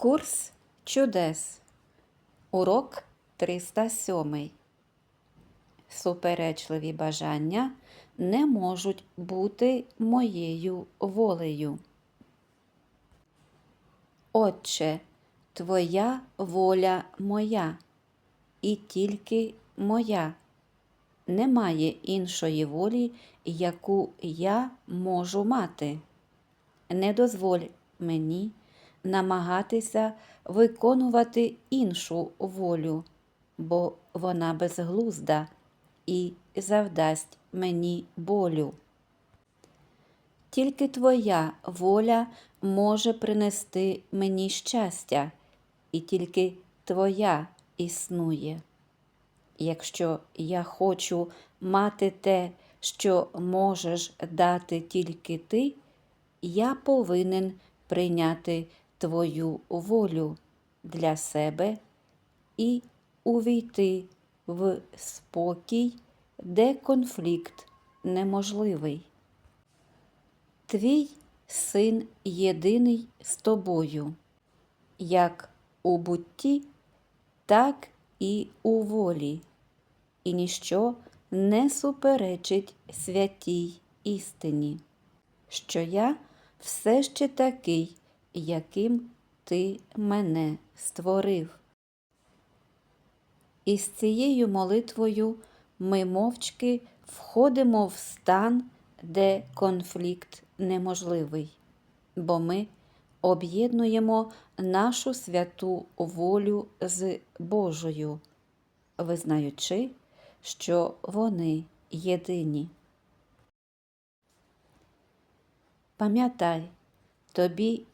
Курс чудес. Урок 307. Суперечливі бажання не можуть бути моєю волею. Отче, Твоя воля моя, і тільки моя. Немає іншої волі, яку я можу мати. Не дозволь мені намагатися виконувати іншу волю, бо вона безглузда і завдасть мені болю. Тільки Твоя воля може принести мені щастя, і тільки Твоя існує. Якщо я хочу мати те, що можеш дати тільки ти, я повинен прийняти Твою волю для себе і увійти в спокій, де конфлікт неможливий. Твій син єдиний з тобою, як у бутті, так і у волі, і ніщо не суперечить святій істині, що я все ще такий, яким ти мене створив. І з цією молитвою ми мовчки входимо в стан, де конфлікт неможливий, бо ми об'єднуємо нашу святу волю з Божою, визнаючи, що вони єдині. Пам'ятай, тобі